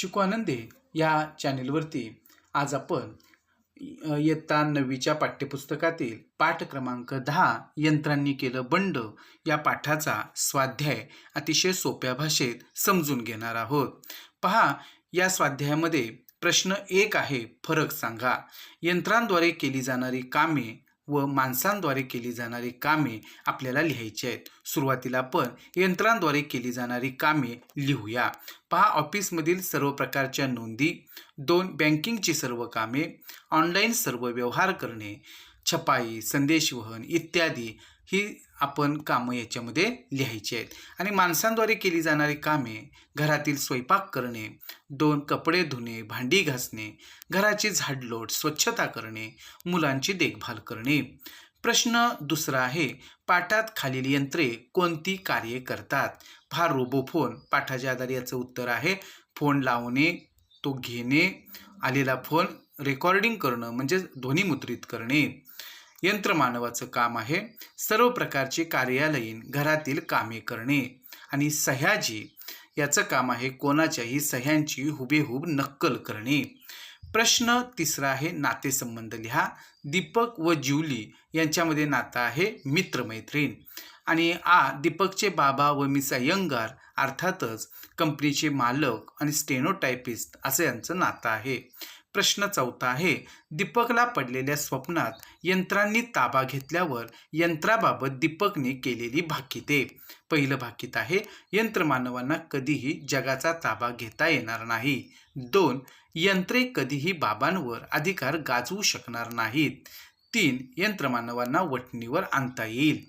शिकवानंदे या चॅनेलवरती आज आपण इयत्ता नववीच्या पाठ्यपुस्तकातील पाठ क्रमांक दहा यंत्रांनी केलं बंड या पाठाचा स्वाध्याय अतिशय सोप्या भाषेत समजून घेणार आहोत. पहा या स्वाध्यायामध्ये प्रश्न एक आहे फरक सांगा. यंत्रांद्वारे केली जाणारी कामे व माणसांद्वारे केली जाणारी कामे आपल्याला लिहायची आहेत. सुरुवातीला आपण यंत्रांद्वारे केली जाणारी कामे लिहूया. पहा ऑफिसमधील सर्व प्रकारच्या नोंदी दोन बँकिंगची सर्व कामे ऑनलाईन सर्व व्यवहार करणे छपाई संदेशवहन इत्यादी. ही आपण कामं याच्यामध्ये लिहायची आहेत. आणि माणसांद्वारे केली जाणारी कामे घरातील स्वयंपाक करणे दोन कपडे धुणे भांडी घासणे घराची झाडलोट स्वच्छता करणे मुलांची देखभाल करणे. प्रश्न दुसरा आहे पाठात खालील यंत्रे कोणती कार्ये करतात? पहा रोबोफोन पाठाच्या आधारे याचं उत्तर आहे फोन लावणे तो घेणे आलेला फोन रेकॉर्डिंग करणं म्हणजे ध्वनिमुद्रित करणे. यंत्रमानवाचं काम आहे सर्व प्रकारची कार्यालयीन घरातील कामे करणे. आणि सह्याजी याचं काम आहे कोणाच्याही सह्यांची हुबेहूब नक्कल करणे. प्रश्न तिसरा आहे नातेसंबंध लिहा. दीपक व ज्युली यांच्यामध्ये नातं आहे मित्रमैत्रीण. आणि आ दीपकचे बाबा व मिस अयंगार अर्थातच कंपनीचे मालक आणि स्टेनोटायपिस्ट असं यांचं नातं आहे. प्रश्न चौथा आहे. दीपकला पडलेल्या स्वप्नात यंत्रांनी ताबा घेतल्यावर यंत्राबाबत दीपकने केलेली भाकिते पहिलं भाकीत आहे यंत्रमानवांना कधीही जगाचा ताबा घेता येणार नाही. दोन यंत्रे कधीही बाबांवर अधिकार गाजवू शकणार नाहीत. तीन यंत्रमानवांना वटणीवर आणता येईल.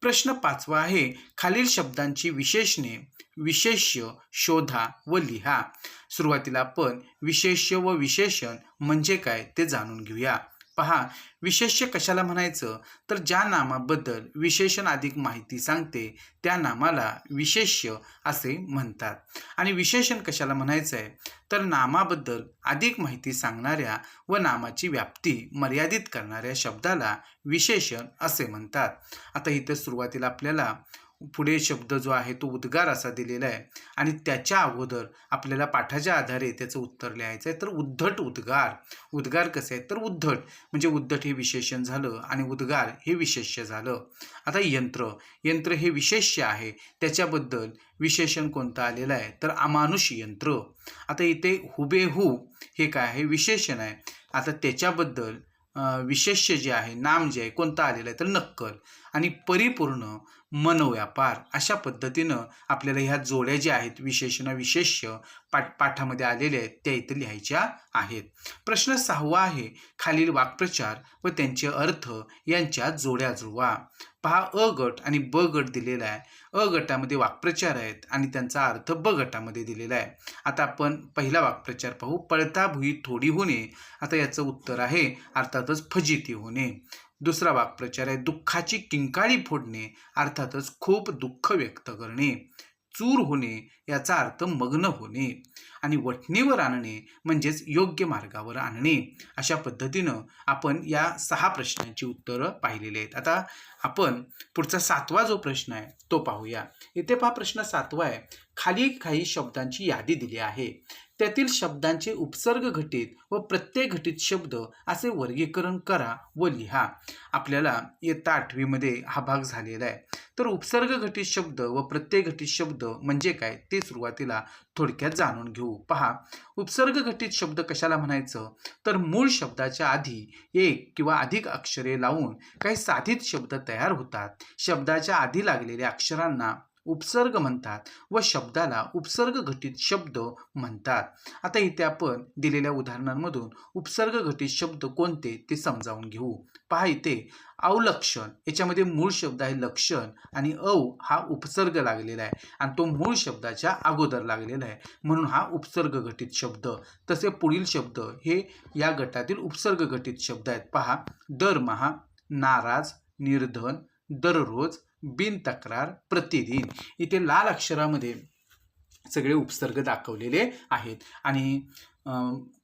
प्रश्न पाचवा आहे खालील शब्दांची विशेषणे विशेष्य शोधा व लिहा. सुरुवातीला आपण विशेष्य व विशेषण म्हणजे काय ते जाणून घेऊया. पहा विशेष्य कशाला म्हणायचं? तर ज्या नामाबद्दल विशेषण अधिक माहिती सांगते त्या नामाला विशेष्य असे म्हणतात. आणि विशेषण कशाला म्हणायचं आहे तर नामाबद्दल अधिक माहिती सांगणाऱ्या व नामाची व्याप्ती मर्यादित करणाऱ्या शब्दाला विशेषण असे म्हणतात. आता इथं सुरुवातीला आपल्याला पुढे शब्द जो आहे तो उद्गार असा दिलेला आहे. आणि त्याच्या अगोदर आपल्याला पाठाच्या आधारे त्याचं उत्तर लिहायचं आहे. तर उद्धट उद्गार. उद्गार कसे आहेत? तर उद्धट म्हणजे उद्धट हे विशेषण झालं आणि उद्गार हे विशेष्य झालं. आता यंत्र. यंत्र हे विशेष्य आहे. त्याच्याबद्दल विशेषण कोणतं आलेलं आहे? तर अमानुष यंत्र. आता इथे हुबेहू हे काय आहे? विशेषण आहे. आता त्याच्याबद्दल विशेष्य जे आहे नाम जे आहे कोणतं आलेलं आहे? तर नक्कल. आणि परिपूर्ण मनोव्यापार अशा पद्धतीनं आपल्याला ह्या जोड्या ज्या आहेत विशेषण विशेष पाठ पाठामध्ये आलेल्या आहेत त्या इथं लिहायच्या आहेत. प्रश्न सहावा आहे खालील वाक्प्रचार व त्यांचे अर्थ यांच्या जोड्या जुळवा. पहा अ गट आणि ब गट दिलेला आहे. अ गटामध्ये वाक्प्रचार आहेत आणि त्यांचा अर्थ ब गटामध्ये दिलेला आहे. आता आपण पहिला वाक्प्रचार पाहू. पळता भुई थोडी होणे. आता याचं उत्तर आहे अर्थातच फजिती होणे. दुसरा वाक्प्रचार आहे दुःखाची किंकाळी फोडणे अर्थातच खूप दुःख व्यक्त करणे चूर होणे याचा अर्थ मग्न होणे आणि वटणीवर आणणे म्हणजेच योग्य मार्गावर आणणे. अशा पद्धतीनं आपण या सहा प्रश्नांची उत्तरं पाहिलेली आहेत. आता आपण पुढचा सातवा जो प्रश्न आहे तो पाहूया. इथे पहा प्रश्न सातवा आहे. खाली काही शब्दांची यादी दिली आहे. त्यातील शब्दांचे उपसर्ग घटित व प्रत्येक घटित शब्द असे वर्गीकरण करा व लिहा. आपल्याला इयत्ता आठवीमध्ये हा भाग झालेला आहे. तर उपसर्ग घटित शब्द व प्रत्येक घटित शब्द म्हणजे काय ते सुरुवातीला थोडक्यात जाणून घेऊ. पहा उपसर्ग घटित शब्द कशाला म्हणायचं? तर मूळ शब्दाच्या आधी एक किंवा अधिक अक्षरे लावून काही साधित शब्द तयार होतात. शब्दाच्या आधी लागलेल्या अक्षरांना उपसर्ग म्हणतात व शब्दाला उपसर्ग घटित शब्द म्हणतात. आता इथे आपण दिलेल्या उदाहरणांमधून उपसर्ग घटित शब्द कोणते ते समजावून घेऊ. पहा इथे अवलक्षण याच्यामध्ये मूळ शब्द आहे लक्षण आणि औ हा उपसर्ग लागलेला आहे आणि तो मूळ शब्दाच्या अगोदर लागलेला आहे. म्हणून हा उपसर्ग घटित शब्द. तसे पुढील शब्द हे या गटातील उपसर्ग घटित शब्द आहेत. पहा दरमहा नाराज निर्धन दररोज बिन तक्रार प्रतिदिन. इथे लाल अक्षरामध्ये सगळे उपसर्ग दाखवलेले आहेत. आणि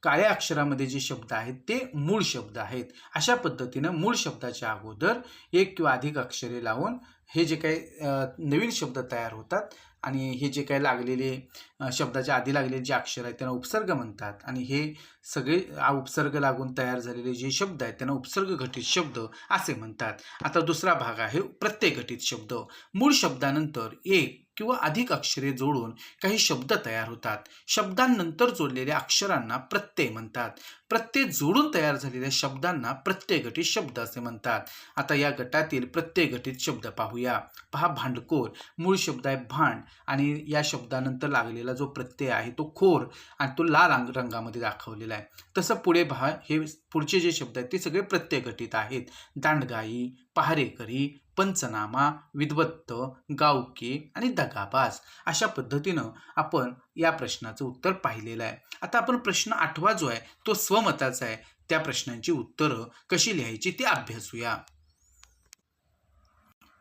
काळ्या अक्षरामध्ये जे शब्द आहेत ते मूळ शब्द आहेत. अशा पद्धतीनं मूळ शब्दाच्या अगोदर एक किंवा अधिक अक्षरे लावून हे जे काही नवीन शब्द तयार होतात आणि हे जे काही लागलेले शब्दाच्या आधी लागलेले जे अक्षर आहेत त्यांना उपसर्ग म्हणतात. आणि हे सगळे उपसर्ग लागून तयार झालेले जे शब्द आहेत त्यांना उपसर्ग घटित शब्द असे म्हणतात. आता दुसरा भाग आहे प्रत्यय घटित शब्द. मूळ शब्दानंतर एक किंवा अधिक अक्षरे जोडून काही शब्द तयार होतात. शब्दांनंतर जोडलेल्या अक्षरांना प्रत्यय म्हणतात. प्रत्यय जोडून तयार झालेल्या शब्दांना प्रत्यय घटित शब्द असे म्हणतात. आता या गटातील प्रत्यय घटित शब्द पाहूया. पहा भांडकोर मूळ शब्द आहे भांड आणि या शब्दानंतर लागलेला जो प्रत्यय आहे तो खोर आणि तो लाल रंग रंगामध्ये दाखवलेला आहे. तसं पुढे भा हे पुढचे जे शब्द आहेत ते सगळे प्रत्यय घटित आहेत. दांडगाई पहारेकरी पंचनामा विद्वत्त गावके आणि दगाबाज अशा पद्धतीनं आपण या प्रश्नाचं उत्तर पाहिलेलं आहे. आता आपण प्रश्न आठवा जो आहे तो स्वमताचा आहे. त्या प्रश्नांची उत्तरं कशी लिहायची ते अभ्यासूया.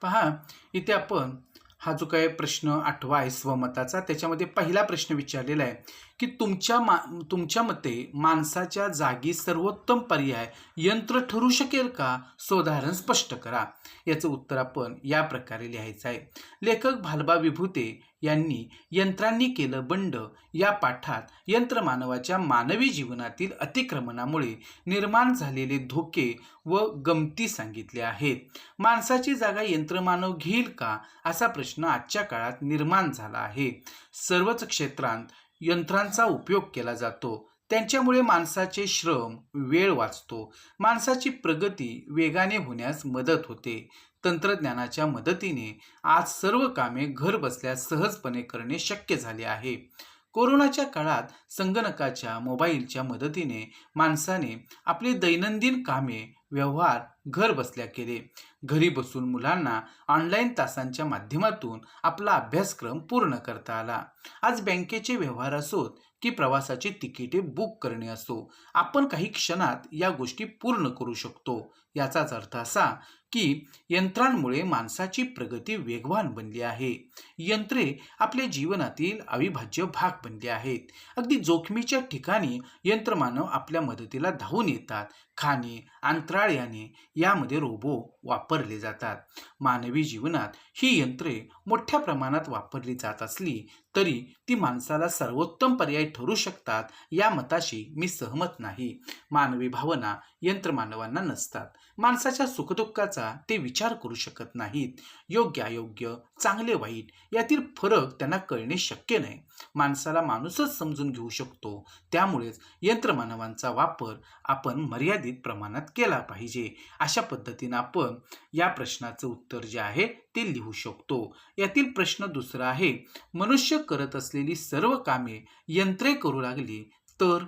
पहा इथे आपण हा जो काही प्रश्न आठवा आहे स्वमताचा त्याच्यामध्ये पहिला प्रश्न विचारलेला आहे की तुमच्या मा तुमच्या मते माणसाच्या जागी सर्वोत्तम पर्याय यंत्र ठरू शकेल का? सोदाहरण स्पष्ट करा. याचं उत्तर आपण या प्रकारे लिहायचं आहे. लेखक भालबा विभूते यांनी यंत्रांनी केलं बंड. या पाठात यंत्रमानवाच्या मानवी जीवनातील अतिक्रमणामुळे निर्माण झालेले धोके व गमती सांगितले आहेत. माणसाची जागा यंत्रमानव घेईल का? असा प्रश्न आजच्या काळात निर्माण झाला आहे. सर्वच क्षेत्रांत यंत्रांचा उपयोग केला जातो. त्यांच्यामुळे माणसाचे श्रम वेळ वाचतो. माणसाची प्रगती वेगाने होण्यास मदत होते. तंत्रज्ञानाच्या मदतीने आज सर्व कामे घर बसल्या सहजपणे करणे शक्य झाले आहे. कोरोनाच्या काळात संगणकाच्या मोबाईलच्या मदतीने माणसाने आपली दैनंदिन कामे व्यवहार घर बसल्या केले. घरी बसून मुलांना ऑनलाईन तासांच्या माध्यमातून आपला अभ्यासक्रम पूर्ण करता आला. आज बँकेचे व्यवहार असोत की प्रवासाची तिकिटे बुक करणे असो. आपण काही क्षणात या गोष्टी पूर्ण करू शकतो. याचाच अर्थ असा की यंत्रांमुळे माणसाची प्रगती वेगवान बनली आहे. यंत्रे आपल्या जीवनातील अविभाज्य भाग बनले आहेत. अगदी जोखमीच्या ठिकाणी यंत्रमानव आपल्या मदतीला धावून येतात. खाणे अंतराळ याने यामध्ये रोबो वापरले जातात. मानवी जीवनात ही यंत्रे मोठ्या प्रमाणात वापरली जात असली तरी ती माणसाला सर्वोत्तम पर्याय ठरू शकतात या मताशी मी सहमत नाही. मानवी भावना यंत्रमानवांना नसतात. माणसाच्या सुखदुःखाचा ते विचार करू शकत नाहीत. योग्य अयोग्य चांगले वाईट यातील फरक त्यांना कळणे शक्य नाही. माणसाला माणूसच समजून घेऊ शकतो. त्यामुळेच यंत्रमानवांचा वापर आपण मर्यादित प्रमाणात केला पाहिजे. अशा पद्धतीनं आपण या प्रश्नाचं उत्तर जे आहे ते लिहू शकतो. यातील प्रश्न दुसरा आहे मनुष्य करत असलेली सर्व कामे यंत्रे करू लागली तर?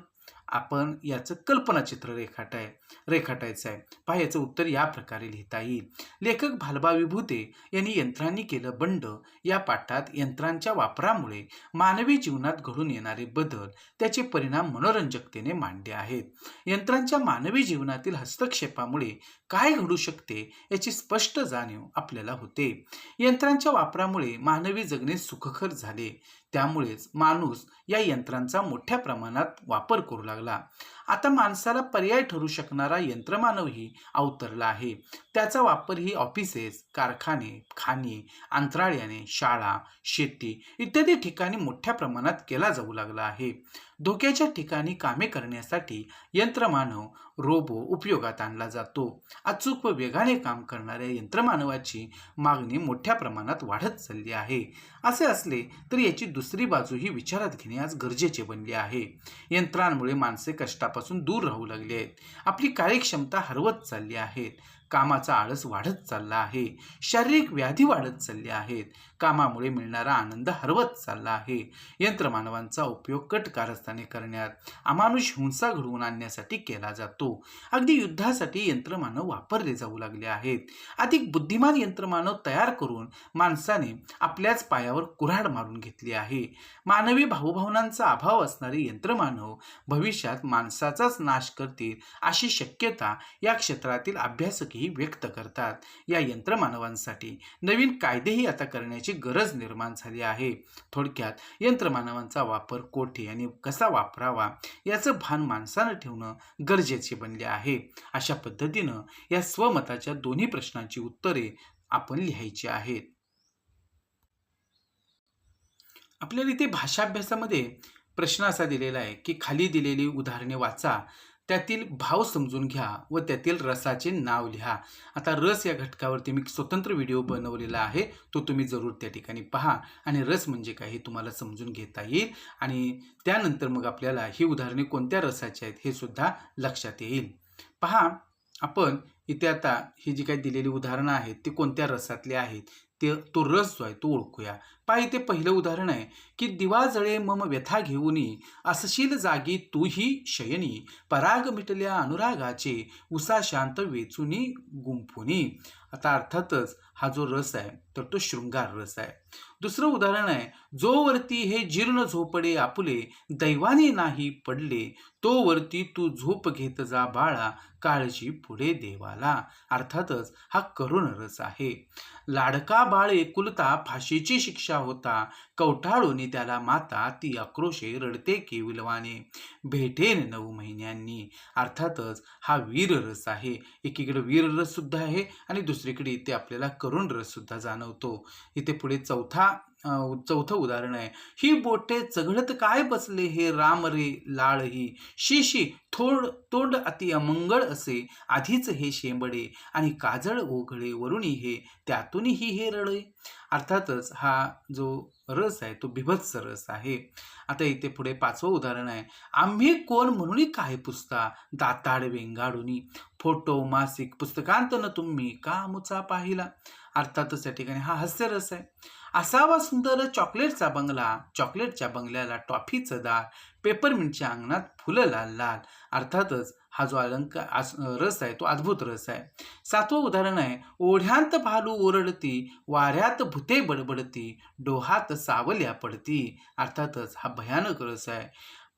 आपण याचं कल्पनाचित्र रेखाटाय रेखाटायचं आहे. पहा याचं उत्तर या प्रकारे लिहिता येईल. लेखक भालबा विभूते यांनी यंत्रांनी केलं बंड. या पाठात यंत्रांच्या वापरामुळे मानवी जीवनात घडून येणारे बदल त्याचे परिणाम मनोरंजकतेने मांडले आहेत. यंत्रांच्या मानवी जीवनातील हस्तक्षेपामुळे काय घडू शकते याची स्पष्ट जाणीव आपल्याला होते. यंत्रांच्या वापरामुळे मानवी जगणे सुखकर झाले. त्यामुळेच माणूस या यंत्रांचा मोठ्या प्रमाणात वापर करू लागला. आता माणसाला पर्याय ठरू शकणारा यंत्रमानवही अवतरला आहे. त्याचा वापर ही ऑफिसेस कारखाने खाणी अंतराळयाने शाळा शेती इत्यादी ठिकाणी मोठ्या प्रमाणात केला जाऊ लागला आहे. धोक्याच्या ठिकाणी कामे करण्यासाठी यंत्रमानव रोबो उपयोगात आणला जातो. अचूक व वेगाने काम करणाऱ्या यंत्रमानवाची मागणी मोठ्या प्रमाणात वाढत चालली आहे. असे असले तरी याची दुसरी बाजूही विचारात घेणे आज गरजेचे बनले आहे. यंत्रांमुळे माणसे कष्टापासून दूर राहू लागले आहेत. आपली कार्यक्षमता हरवत चालली आहेत कामाचा आळस वाढत चालला आहे. शारीरिक व्याधी वाढत चालल्या आहेत. कामामुळे मिळणारा आनंद हरवत चालला आहे. यंत्रमानवांचा उपयोग कट कारस्थाने करण्यात अमानुष हिंसा घडवून आणण्यासाठी केला जातो. अगदी युद्धासाठी यंत्रमानव वापरले जाऊ लागले आहेत. अधिक बुद्धिमान यंत्रमानव तयार करून माणसाने आपल्याच पायावर कुऱ्हाड मारून घेतली आहे. मानवी भावभावनांचा अभाव असणारे यंत्रमानव भविष्यात माणसाचाच नाश करतील अशी शक्यता या क्षेत्रातील अभ्यासकी अभ्यासकही व्यक्त करतात. या यंत्रमानवांसाठी नवीन कायदेही आता करण्याची गरज निर्माण झाली आहे. थोडक्यात यंत्रमानवांचा वापर कोठे आणि कसा वापरावा याचं भान माणसानं ठेवणं गरजेचे बनले आहे. अशा पद्धतीनं या स्वमताच्या दोन्ही प्रश्नांची उत्तरे आपण लिहायची आहेत. आपल्याला इथे भाषाभ्यासामध्ये प्रश्न असा दिलेला आहे की खाली दिलेली उदाहरणे वाचा. त्यातील भाव समजून घ्या व त्यातील रसाचे नाव लिहा. आता रस या घटकावरती मी स्वतंत्र व्हिडिओ बनवलेला आहे. तो तुम्ही जरूर त्या ठिकाणी पहा आणि रस म्हणजे काय हे तुम्हाला समजून घेता येईल. आणि त्यानंतर मग आपल्याला ही उदाहरणे कोणत्या रसाची आहेत हे सुद्धा लक्षात येईल. पहा आपण इथे आता ही जी काही दिलेली उदाहरणं आहेत ती कोणत्या रसातली आहेत? ते तो रस जो आहे तो ओळखूया. पाय इथे पहिलं उदाहरण आहे की दिवा जळे मम व्यथा घेऊनी असशील जागी तूही शयनी पराग मिटल्या अनुरागाचे उसा शांत वेचुनी गुंफुनी. आता अर्थातच हा जो रस आहे तर तो शृंगार रस आहे. दुसरं उदाहरण आहे जोवरती हे जीर्ण झोपडे आपुले दैवाने नाही पडले तोवरती तू झोप घेत जा बाळा काळजी पुढे देवाला. अर्थातच हा करुण रस आहे. लाडका बाळ एकुलता फाशीची शिक्षा होता कवठाळूनी त्याला माता ती आक्रोशे रडते की विलवाने. भेटेन नऊ महिन्यांनी. अर्थातच हा वीर रस आहे. एकीकडे वीर रस सुद्धा आहे आणि दुसरीकडे इथे आपल्याला करुण रस सुद्धा जाणवतो. इथे पुढे चौथा चौथं उदाहरण आहे. ही बोटे चघळत काय बसले हे राम रे लाळ ही शिशी थोड तोंड अति अमंगळ असे. आधीच हे शेंबडे आणि काजळ ओघळे वरुणी हे त्यातूनही हे रडे. अर्थातच हा जो रस आहे तो बिभत्स रस आहे. आता इथे पुढे पाचवं उदाहरण आहे. आम्ही कोण म्हणून काय पुसता? दाताड वेंगाडुनी. फोटो मासिक पुस्तकांतन तुम्ही का मुचा पाहिला? अर्थातच या ठिकाणी हा हास्यरस आहे. असावा सुंदर चॉकलेटचा बंगला. चॉकलेटच्या बंगल्याला टॉफीचं दार. पेपरमिंटच्या अंगणात फुलं लाल लाल. अर्थातच हा जो अलंकार रस आहे तो अद्भुत रस आहे. सातवं उदाहरण आहे ओढ्यांत भालू ओरडती वाऱ्यात भुते बडबडती डोहात सावल्या पडती. अर्थातच हा भयानक रस आहे.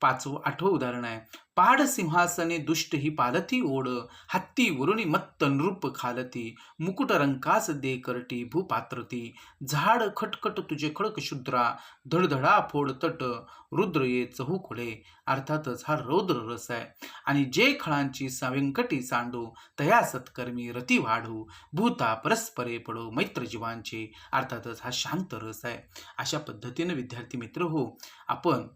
पाचवं आठवं उदाहरण आहे. पाड सिंहासने दुष्ट ही पालती ओढ हत्ती वरुणी मत्त नृप खालती मुकुट रंकास दे करटी भूपात्रती. झाड खटखट तुझे खडक शुद्रा धडधडा फोड तट रुद्र ये चहूकुडे अर्थातच हा रौद्र रस आहे. आणि जे खळांची व्यंकटी सांडू तया सत्कर्मी रती वाढू. भूता परस्परे पडो मैत्र जीवांचे. अर्थातच हा शांत रस आहे. अशा पद्धतीनं विद्यार्थी मित्र हो आपण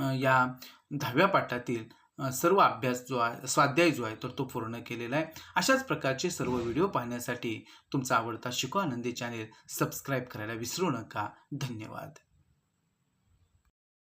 या दहाव्या पाठातील सर्व अभ्यास जो आहे स्वाध्याय जो आहे तर तो पूर्ण केलेला आहे. अशाच प्रकारचे सर्व व्हिडिओ पाहण्यासाठी तुमचा आवडता शिको आनंदी चॅनेल सबस्क्राईब करायला विसरू नका. धन्यवाद.